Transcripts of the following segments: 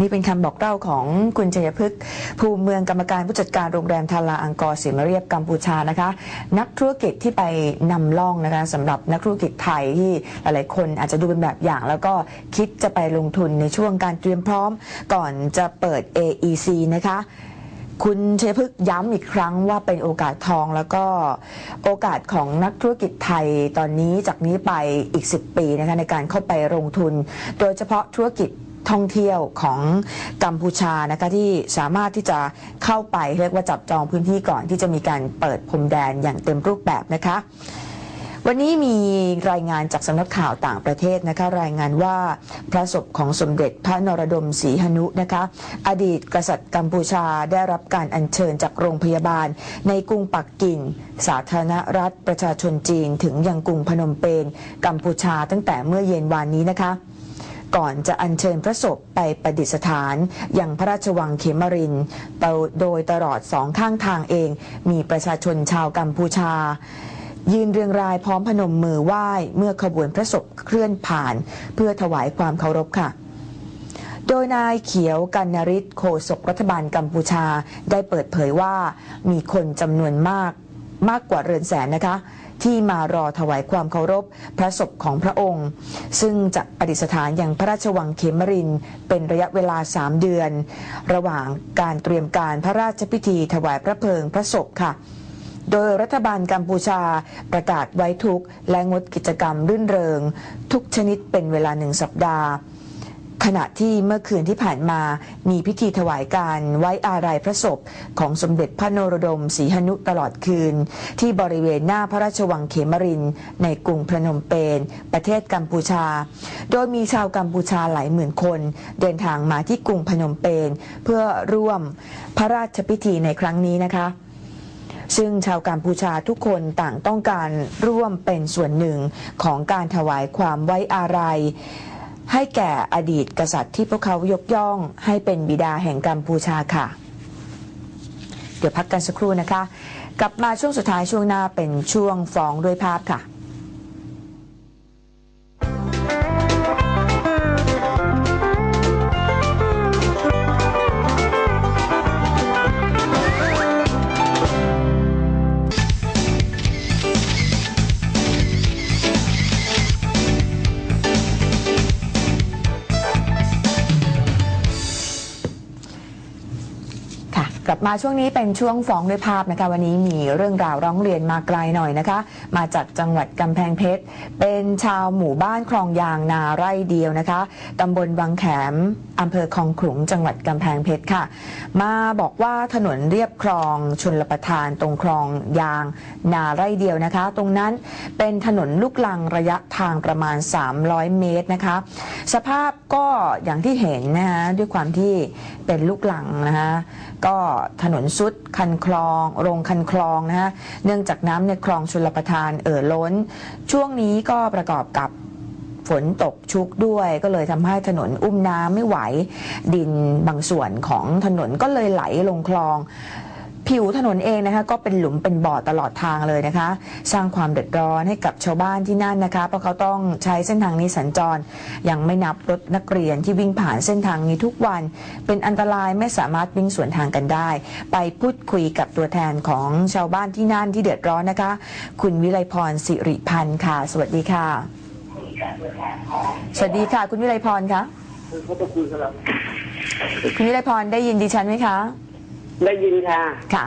นี่เป็นคำบอกเล่าของคุณชัยพฤกษ์ภูมิเมืองกรรมการผู้จัดการโรงแรมทาราอังกอร์สิมาเรียบกัมพูชานะคะ นักธุรกิจที่ไปนำล่องนะคะสำหรับนักธุรกิจไทยที่หลายๆคนอาจจะดูเป็นแบบอย่าง แล้วก็คิดจะไปลงทุนในช่วงการเตรียมพร้อม ก่อนจะเปิด AEC นะคะคุณเชยพฤกษ์ย้ำอีกครั้งว่าเป็นโอกาสทองแล้วก็โอกาสของนักธุรกิจไทยตอนนี้จากนี้ไปอีก 10 ปีนะคะในการเข้าไปลงทุน โดยเฉพาะธุรกิจ ท่องเที่ยวของกัมพูชานะคะที่สามารถที่จะเข้าไปเรียกว่าจับจองพื้นที่ก่อนที่จะมีการเปิดพรมแดนอย่างเต็มรูปแบบนะคะวันนี้มีรายงานจากสำนักข่าวต่างประเทศนะคะรายงานว่าพระศพของสมเด็จพระนรดมศรีหนุนะคะอดีตกษัตริย์กัมพูชาได้รับการอัญเชิญจากโรงพยาบาล ในกรุงปักกิ่ง สาธารณรัฐประชาชนจีน ถึงยังกรุงพนมเปญกัมพูชาตั้งแต่เมื่อเย็นวานนี้นะคะ ก่อนจะอัญเชิญพระศพไปประดิษฐานอย่างพระราชวังเขมรินโดยตลอดสองข้างทางเอง มีประชาชนชาวกัมพูชา ยืนเรียงรายพร้อมพนมมือไหว้เมื่อขบวนพระศพเคลื่อนผ่าน เพื่อถวายความเคารพค่ะโดยนายเขียวกันนริศโฆษกรัฐบาลกัมพูชาได้เปิดเผยว่ามีคนจำนวนมาก มากกว่าเรือนแสนนะคะ ที่มารอถวายความเคารพพระศพของพระองค์ ซึ่งจะประดิษฐานอย่างพระราชวังเขมรินเป็นระยะเวลา 3 เดือน ระหว่างการเตรียมการพระราชพิธีถวายพระเพลิงพระศพค่ะโดยรัฐบาลกัมพูชาประกาศไว้ทุกและงดกิจกรรมรื่นเริง ทุกชนิดเป็นเวลาหนึ่งสัปดาห์ ขณะที่เมื่อคืนที่ผ่านมามีพิธีถวายการไว้อาลัยพระศพของสมเด็จพระนรดมศรีหนุตลอดคืน ที่บริเวณหน้าพระราชวังเขมริน ในกรุงพนมเปญประเทศกัมพูชา โดยมีชาวกัมพูชาหลายหมื่นคน เดินทางมาที่กรุงพนมเปญเพื่อร่วมพระราชพิธีในครั้งนี้นะคะซึ่งชาวกัมพูชาทุกคนต่างต้องการร่วมเป็นส่วนหนึ่งของการถวายความไว้อาลัย ให้แก่อดีตกษัตริย์ที่พวกเขายกย่องให้เป็นบิดาแห่งกัมพูชาค่ะ เดี๋ยวพักกันสักครู่นะคะ กลับมาช่วงสุดท้ายช่วงหน้าเป็นช่วงฟ้องด้วยภาพค่ะ มาช่วงนี้เป็นช่วงฟ้องด้วยภาพนะคะวันนี้มีเรื่องราวร้องเรียนมาไกลหน่อยนะคะ มาจากจังหวัดกำแพงเพชร เป็นชาวหมู่บ้านคลองยางนาไร่เดียวนะคะตำบลวังแขมอำเภอคลองขลุงจังหวัดกำแพงเพชรค่ะ มาบอกว่าถนนเรียบคลองชนลประทานตรงคลองยางนาไร่เดียวนะคะ ตรงนั้นเป็นถนนลูกลังระยะทางประมาณ 300 เมตรนะคะ สภาพก็อย่างที่เห็นนะคะด้วยความที่เป็นลูกลังนะคะ ก็ถนนสุดคันคลอง โรงคันคลองนะฮะเนื่องจากน้ำในคลองชลประทานเอ่อล้น ช่วงนี้ก็ประกอบกับฝนตกชุกด้วยก็เลยทำให้ถนนอุ้มน้ำไม่ไหว ดินบางส่วนของถนนก็เลยไหลลงคลอง ผิวถนนเองนะคะก็เป็นหลุมเป็นบ่อตลอดทางเลยนะคะ สร้างความเดือดร้อนให้กับชาวบ้านที่นั่นนะคะ เพราะเขาต้องใช้เส้นทางนี้สัญจร ยังไม่นับรถนักเรียนที่วิ่งผ่านเส้นทางนี้ทุกวัน เป็นอันตรายไม่สามารถวิ่งสวนทางกันได้ ไปพูดคุยกับตัวแทนของชาวบ้านที่นั่นที่เดือดร้อนนะคะ คุณวิไลพรสิริพันธ์ค่ะ สวัสดีค่ะ สวัสดีค่ะ คุณวิไลพรคะคุณวิไลพรได้ยินดิฉันไหมคะ ได้ยินค่ะ ค่ะ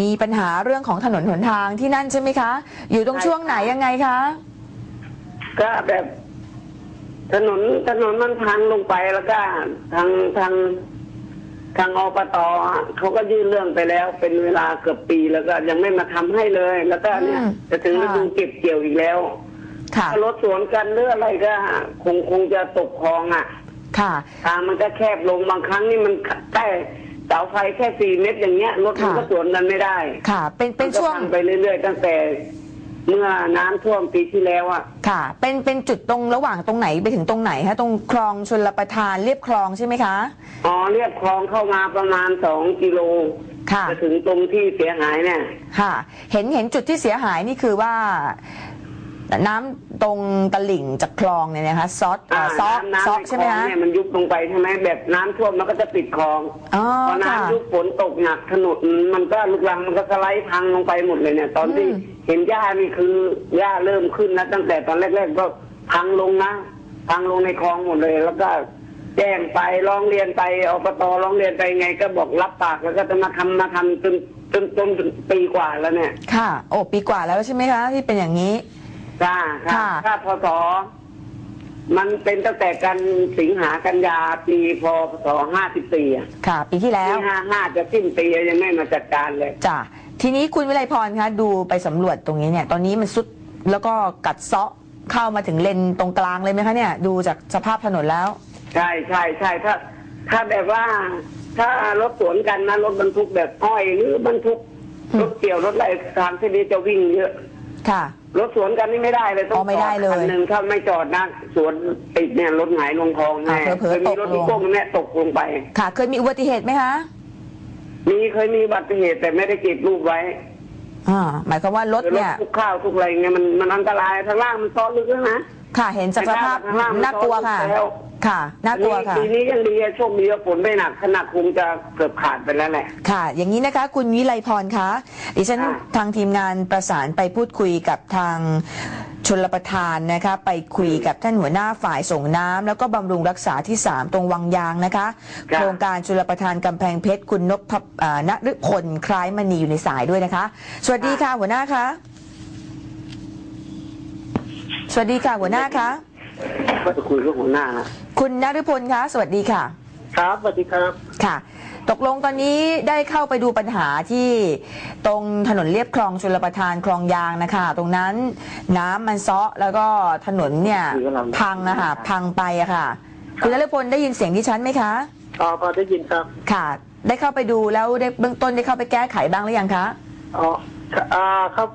มีปัญหาเรื่องของถนนหนทางที่นั่นใช่ไหมคะ อยู่ตรงใช่ช่วงไหนยังไงคะ ก็แบบ ถนนถนนมันพังลงไปแล้วก็ทางทางทางอปตอะเขาก็ยื่นเรื่องไปแล้ว เป็นเวลาเกือบปีแล้วก็ยังไม่มาทำให้เลย แล้วก็เนี่ย อืมจะถึงฤค่ะดูเก็บเกี่ยวอีกแล้วค่ะ ถ้ารถสวนกันหรืออะไรก็คงคงจะตกคลองอะ ค่ะ ทางมันก็แคบลงบางครั้งนี่มันใกล้เสาไฟแค่สี่เมตรอย่างเงี้ยรถมันค่ะ ก็สวนกันไม่ได้ค่ะ เป็นเป็นมัก็ช่วงพัไปเรื่อย ๆ ตั้งแต่ เมื่อน้ำท่วมปีที่แล้วอะ ค่ะ เป็นเป็นจุดตรงระหว่างตรงไหนไปถึงตรงไหนคะตรงคลองชลประทานเรียบคลองใช่ไหมคะ อ๋อเรียบคลองเข้ามาประมาณสองกิโลค่ะ จะถึงตรงที่เสียหายเนี่ย ค่ะ เห็นเห็นจุดที่เสียหายนี่คือว่า น้ำ ตรงตลิ่งจากคลองเนี่ยนะคะซอสเอ่อซอกน้ำซอกน้ำใช่ไหมคลองคะเนี่ยมันยุบลงไปใช่ไหมแบบน้ำท่วมมันก็จะปิดคลองอ๋อพอค่ะน้ำยุบฝนตกหนักถนนมันก็ลุกลังมันก็สไลด์พังลงไปหมดเลยเนี่ย ตอนที่อืม เห็นหญ้านี่คือหญ้าเริ่มขึ้นนะตั้งแต่ตอนแรก ๆ ก็พังลงนะพังลงในคลองหมดเลย แล้วก็แจ้งไปร้องเรียนไปอบตร้องเรียนไปไง ก็บอกรับปากแล้วก็จะมาทำมาทำจนจนจนจนปีกว่าแล้วเนี่ย ค่ะ โอ้ปีกว่าแล้วใช่ไหมคะ ที่เป็นอย่างนี้ ค่ะค่ะค่ะถ้าพศมันเป็นตั้งแต่กันสิงหากันยาปีพศห้าสิบสี่อะค่ะ ปีที่แล้วปีห้าห้าจะสิ้นปียังไม่มาจัดการเลยจ้ะทีนี้คุณวิไลพรคะดูไปสำรวจตรงนี้เนี่ย ตอนนี้มันสุดแล้วก็กัดเซาะเข้ามาถึงเลนตรงกลางเลยไหมคะเนี่ย ดูจากสภาพถนนแล้ว ใช่ใช่ใช่ถ้า ถ้าแบบว่า ถ้ารถสวนกันนะรถบรรทุกแบบอ้อยหรือบรรทุกอืมรถเกี่ยวรถอะไรทางที่นี้จะวิ่งเยอะค่ะ รถสวนกันนี่ไม่ได้เลยต้ออ๋งอไม่จได้อดเลยคันหนึ่งถ้าไม่จอดนะสวนติดเนี่ยรถหงายลงคลองแน่อ่าเผลอๆเคยมีรถตกลง ที่โก้งเนี่ยตกลงไป ค่ะ เคยมีอุบัติเหตุไหมคะมีเคยมีอุบัติเหตุแต่ไม่ได้เก็บรูปไว้อ่าหมายความว่ารถรถเนี่ย ทุกข้าวทุกอะไรเงี้ยมันมันอันตรายทางล่างมันซ้อนลึกแล้วนะค่ะ เห็นจากสภาพข้างล่างมันน่ากลัวค่ะ ซ้อนแล้ว ค่ะ น่ากลัวค่ะ ปีนี้ยังดีอะโชคดีว่าฝนไม่หนักขนาดคงจะเกือบขาดไปแล้วแหละ ค่ะ อย่างนี้นะคะคุณวิไลพรคะ ดิฉันค่ะ ทางทีมงานประสานไปพูดคุยกับทางชนรประทานนะคะ ไปคุยกับท่านหัวหน้าฝ่ายส่งน้ำแล้วก็บำรุงรักษาที่ 3 ตรงวังยางนะคะโครงการชลประทานกำแพงเพชรคุณนพพอ่านฤพลคล้ายมณีอยู่ในสายด้วยนะคะ สวัสดีค่ะหัวหน้าคะ สวัสดีค่ะหัวหน้าคะ ก็จะคุยกับหัวหน้านะคุณนฤพลคะสวัสดีค่ะ ครับสวัสดีครับ ค่ะ ตกลงตอนนี้ได้เข้าไปดูปัญหาที่ตรงถนนเลียบคลองชลประทานคลองยางนะคะ ตรงนั้นน้ำมันเซาะแล้วก็ถนนเนี่ยพังอะค่ะพังไปอะค่ะ คุณนฤพลได้ยินเสียงดิฉันไหมคะ อ๋อพอได้ยินครับ ค่ะ ได้เข้าไปดูแล้วได้เบื้องต้นได้เข้าไปแก้ไขบ้างหรือยังคะ อ๋อ อ่าครับ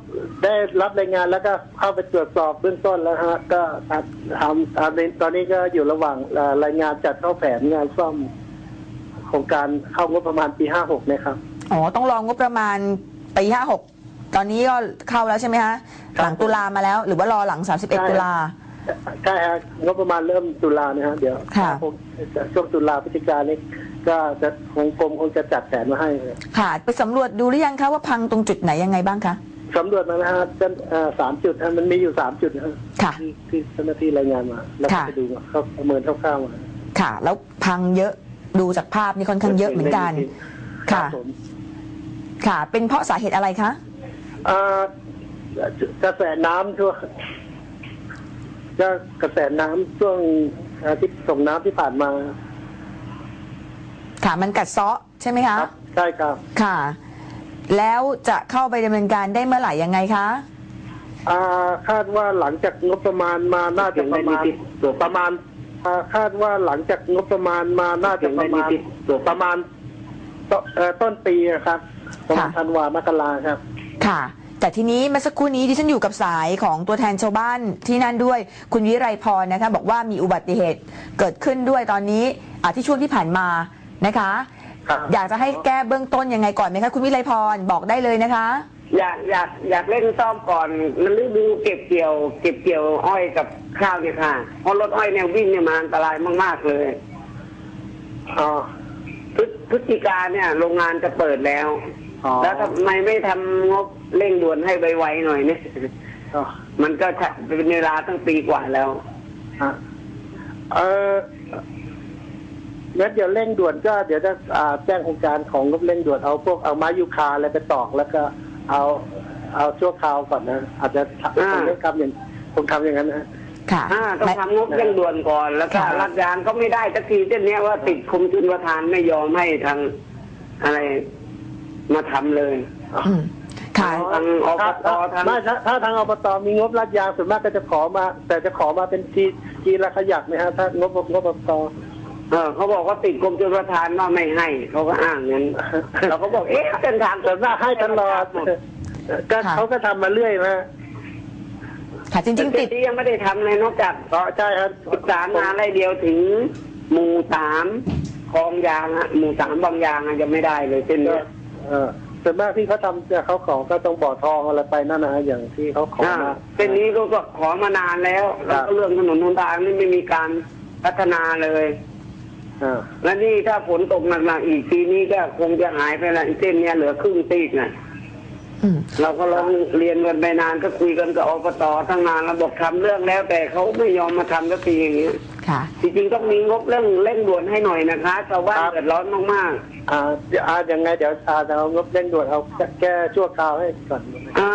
ได้รับรายงานแล้วก็เข้าไปตรวจสอบเบื้องต้นแล้วฮะก็ทำทำทำตอนนี้ก็อยู่ระหว่างเอ่อรายงานจัดเข้าแผนงานซ่อมโครงการเข้างบประมาณปีห้าหกนะครับ อ๋อ ต้องรองงบประมาณปีห้าหกตอนนี้ก็เข้าแล้วใช่ไหมคะครับหลังตุลามาแล้ว หรือว่ารอหลัง31ตุลาใช่ฮะงบประมาณเริ่มตุลานะฮะเดี๋ยวค่ะคงช่วงตุลาพฤศจิกานี้ก็ จะคงกรมคงจะจัดแผนมาให้ค่ะ ไปสำรวจดูหรือยังคะว่าพังตรงจุดไหนยังไงบ้างคะ สำรวจมานะฮะจนเอ่อสามจุดฮะมันมีอยู่สามจุดนะฮะค่ะ ที่ที่เจ้าหน้าที่รายงานมา แล้วก็ค่ะ ไปดูมาเขาประเมินคร่าวๆมาค่ะ แล้วพังเยอะดูจากภาพนี่ค่อนข้างเยอะเหมือนกันครัค่ะบผม ค่ะ เป็นเพราะสาเหตุอะไรคะ เอ่อกระแสน้ำช่วงก็กระแสน้ำช่วงเอ่อที่ส่งน้ำที่ผ่านมา ค่ะมันกัดเซาะใช่ไหมคะครับใช่ครับค่ะ แล้วจะเข้าไปดำเนินการได้เมื่อไหร่ยังไงคะ อ่าคาดว่าหลังจากงบประมาณมาน่าจะประมาณประมาณอ่าคาดว่าหลังจากงบประมาณมาน่าจะประมาณประมาณต้นเอ่อต้นปีอะครับประมาณค่ะ ธันวามกราครับ ค่ะ แต่ทีนี้เมื่อสักครู่นี้ดิฉันอยู่กับสายของตัวแทนชาวบ้านที่นั่นด้วยคุณวิไรพรนะคะบอกว่ามีอุบัติเหตุเกิดขึ้นด้วยตอนนี้อ่าที่ช่วงที่ผ่านมา นะคะ ครับ อยากจะให้แก้เบื้องต้นยังไงก่อนไหมคะคุณวิไรพรบอกได้เลยนะคะ อยากอยากอยากเล่นซ่อมก่อนมันฤดูเก็บเกี่ยว เก็บเกี่ยวอ้อยกับข้าวเนี่ยค่ะเพราะรถอ้อยเนี่ยวิ่งเนี่ยมาอันตรายมากๆเลยอ๋อพฤพฤศจิกาเนี่ย โรงงานจะเปิดแล้ว อ๋อ แล้วทำไมไม่ทำงบเร่งด่วนให้ไวๆหน่อยเนี่ยอ๋อมันก็ใช้เป็นเวลาตั้งปีกว่าแล้ว ฮะเออ งั้นเดี๋ยวเร่งด่วนก็เดี๋ยวจะอ่าแจ้งโครงการของงบเร่งด่วนเอาพวกเอาไม้ยูคาอะไรไปตอกแล้วก็เอาเอาชั่วคราวก่อนนะอาจจะทำอ่าคงได้ทำอย่างคงทำอย่างนั้นนะค่ะอ่าต้องทำงบเร่งด่วนก่อนแล้วก็ค่ะรัฐยานก็ไม่ได้สักทีเช่นเนี้ยว่าติดคุมจุนประธานไม่ยอมให้ทางอะไรมาทำเลยอืมค่ะทางอบตทางไม่ถ้าถ้าทางอบตมีงบลาดยางส่วนมากก็จะขอมา แต่จะขอมาเป็นทีทีละขยักนะฮะถ้างบงบอบต เออเขาบอกว่าติดกรมชลประทานว่าไม่ให้ เขาก็อ้างงั้น เราก็บอกเอ๊ะเส้นทางส่วนมากให้ตลอดก็ค่ะเขาก็ทำมาเรื่อยนะค่ะจริงๆติดที่ยังไม่ได้ทำเลยนอกจากอ๋อใช่ครับศึกษามาไล่เดียวถึงหมู่สามคลองยางอะหมู่สามบางยางอะยังไม่ได้เลยเส้นเนี้ยเออส่วนมากที่เขาทำจะเขาขอก็ต้องบ่อทองอะไรไปนั่นนะฮะอย่างที่เขาขออ่ามาเส้นนี้ก็ก็ขอมานานแล้วแล้วก็เรื่องถนนหนทางนี่ไม่มีการพัฒนาเลยอ่า และนี่ถ้าฝนตกหนักๆอีกปีนี้ก็คงจะหายไปละไอ้เส้นเนี้ยเหลือครึ่งตีกน่ะอืมเราก็ลองเรียนกันไปนานก็คุยกันกับอบตตั้งนานเราบอกทำเรื่องแล้ว แต่เขาไม่ยอมมาทำสักทีอย่างเงี้ยค่ะ จริงๆต้องมีงบเร่งเร่งด่วนให้หน่อยนะคะชาวบ้านเดือดร้อนมากอ่าอ่ายังไงเดี๋ยวอาจะเอางบเร่งด่วนเอาแก้ชั่วคราวให้ก่อน ๆอ่า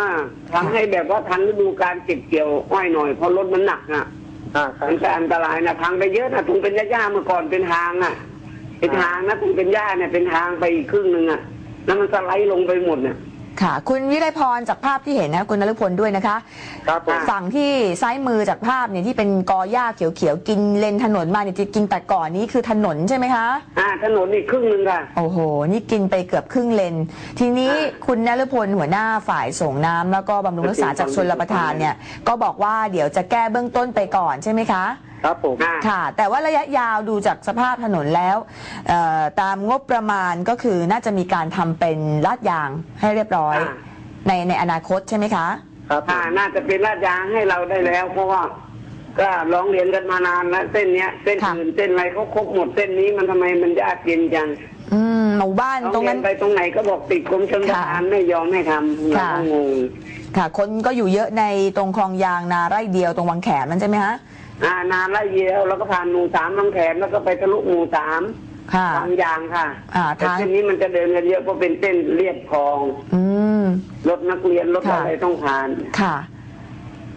ทำให้แบบว่าทันฤดูการเก็บเกี่ยวอ้อยหน่อยเพราะรถมันหนักอะอ่าครับ มันจะอันตรายนะพังไปเยอะนะถุงเป็นหญ้าเมื่อก่อนเป็นทางอะ เป็นทางนะถุงเป็นหญ้าเนี่ยเป็นทางไปอีกครึ่งหนึ่งอะแล้วมันสไลด์ลงไปหมดเนี่ย ค่ะ คุณวิไลพรจากภาพที่เห็นนะคุณนฤพลด้วยนะคะ ครับผม ฝั่งที่ซ้ายมือจากภาพเนี่ยที่เป็นกอหญ้าเขียวๆกินเลนถนนมาเนี่ยจะกินแต่ก่อนนี้คือถนนใช่ไหมคะ อ่าถนนอีกครึ่งหนึ่งค่ะ โอ้โห นี่กินไปเกือบครึ่งเลน ทีนี้อ่าคุณนฤพลหัวหน้าฝ่ายส่งน้ำแล้วก็บำรุงรักษาจากชนรประทานเนี่ย ก็บอกว่าเดี๋ยวจะแก้เบื้องต้นไปก่อนใช่ไหมคะ ครับผมอ่าค่ะ แต่ว่าระยะยาวดูจากสภาพถนนแล้วเอ่อตามงบประมาณก็คือน่าจะมีการทำเป็นลาดยางให้เรียบร้อย อ่า ในในอนาคตใช่ไหมคะ ครับผมอ่าน่าจะเป็นลาดยางให้เราได้แล้ว เพราะว่า ก็ร้องเรียนกันมานานแล้วเส้นเนี้ยเส้นค่ะ อื่นเส้นอะไรเขาครบหมดเส้นนี้มันทำไมมันยากเย็นจังอืมหมู่บ้านร้องตรงเรียนั้น นไปตรงไหนก็บอกติดกรมชลประทานไม่ยอมให้ทำเราค่ะ ก็งงค่ะ คนก็อยู่เยอะในตรงคลองยางนาไร่เดียวตรงวังแขมนั่นใช่ไหมคะ อ่านานไล่เยียวแล้วก็ผ่านหมู่สามบางแขมแล้วก็ไปทะลุหมู่สามค่ะ บางยางค่ะอ่าแต่ทาง เส้นนี้มันจะเดินกันเยอะเพราะเป็นเส้นเรียบคลองอืม รถนักเรียนรถค่ะ อะไรต้องผ่าน ค่ะ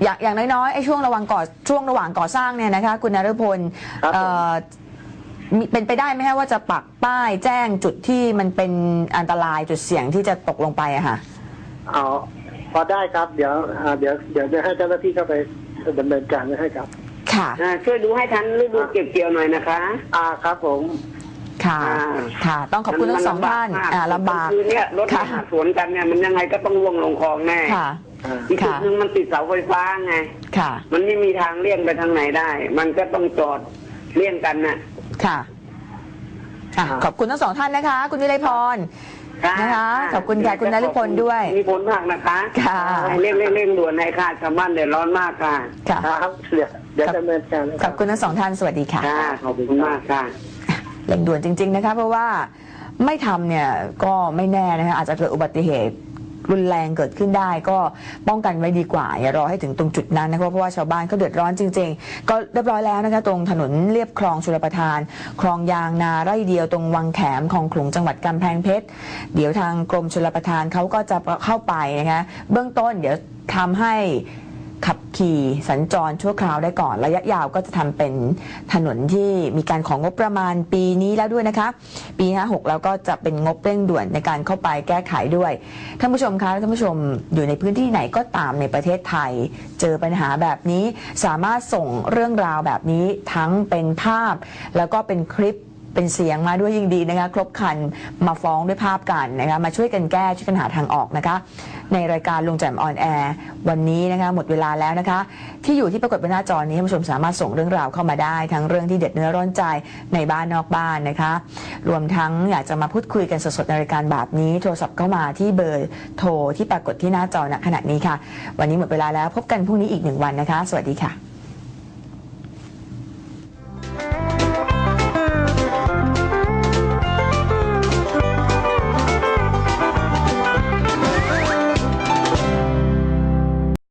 อย่างอย่างน้อยๆไอ้ช่วงระหว่างก่อช่วงระหว่างก่อสร้างเนี่ยนะคะ คุณนฤพลครับผม เอ่อมีเป็นไปได้ไหมคะว่าจะปักป้ายแจ้งจุดที่มันเป็นอันตรายจุดเสี่ยงที่จะตกลงไปอะค่ะ เอาพอได้ครับ เดี๋ยวอ่าเดี๋ยวเดี๋ยวจะให้เจ้าหน้าที่เข้าไปดำเนินการให้ครับ ค่ะอ่าช่วยดูให้ทันฤดูเก็บเกี่ยวหน่อยนะคะ อ่าครับผม ค่ะ อ่า ค่ะ ต้องขอบคุณทั้งสองท่านมัอ่าลำบาก คือเนี่ยรถค่ะมาสวนกันเนี่ยมันยังไงก็ต้องล่วงลงคลองแน่ค่ะอ่าอีกจุดค่ะ หนึงมันติดเสาไฟฟ้าไง ค่ะ มันไม่มีทางเลี่ยงไปทางไหนได้ มันก็ต้องจอดเลี่ยงกันน่ะ ค่ะอะ ครับ ขอบคุณทั้งสองท่านนะคะ คุณวิไลพร นะคะขอบคุณค่ะคุณนฤพลด้วยมีผลมากนะคะค่ะให้เร่งเร่งเร่งด่วนในค่ะชาวบ้านเดือดร้อนมากค่ะ ค่ะ ครับเดี๋ยว เดี๋ยวดำเนินการให้ขคอรับบคุณทั้งสองท่านสวัสดีค่ะ ค่ะขอบคุณมากค่ะ เร่งด่วนจริง ๆ นะคะ เพราะว่าไม่ทำเนี่ยก็ไม่แน่นะคะอาจจะเกิดอุบัติเหตุรุนแรงเกิดขึ้นได้ ก็ป้องกันไว้ดีกว่า อย่ารอให้ถึงตรงจุดนั้นนะคะเพราะว่าชาวบ้านเขาเดือดร้อนจริง ๆ ก็เรียบร้อยแล้วนะคะตรงถนนเรียบคลองชลประทาน คลองยางนาไร่เดียวตรงวังแขมคลองขลุงจังหวัดกำแพงเพชรเดี๋ยวทางกรมชลประทานเขาก็จะเข้าไปนะคะเบื้องต้นเดี๋ยวทำให้ ขับขี่สัญจรชั่วคราวได้ก่อน ระยะยาวก็จะทำเป็นถนนที่มีการของงบประมาณปีนี้แล้วด้วยนะคะ ปี 56 แล้วก็จะเป็นงบเร่งด่วนในการเข้าไปแก้ไขด้วย ท่านผู้ชมคะท่านผู้ชมอยู่ในพื้นที่ไหนก็ตามในประเทศไทย เจอปัญหาแบบนี้ สามารถส่งเรื่องราวแบบนี้ทั้งเป็นภาพ แล้วก็เป็นคลิปเป็นเสียงมาด้วยยิ่งดีนะคะ ครบคันมาฟ้องด้วยภาพกันนะคะมาช่วยกันแก้ช่วยกันหาทางออกนะคะ ในรายการลงแจมออนแอร์วันนี้นะคะหมดเวลาแล้วนะคะ ที่อยู่ที่ปรากฏบนหน้าจอนี้ท่านผู้ชมสามารถส่งเรื่องราวเข้ามาได้ ทั้งเรื่องที่เด็ดเนื้อร้อนใจในบ้านนอกบ้านนะคะ รวมทั้งอยากจะมาพูดคุยกันสดๆในรายการแบบนี้ โทรศัพท์เข้ามาที่เบอร์โทรที่ปรากฏที่หน้าจอณขณะนี้ค่ะ วันนี้หมดเวลาแล้วพบกันพรุ่งนี้อีกหนึ่งวันนะคะ สวัสดีค่ะ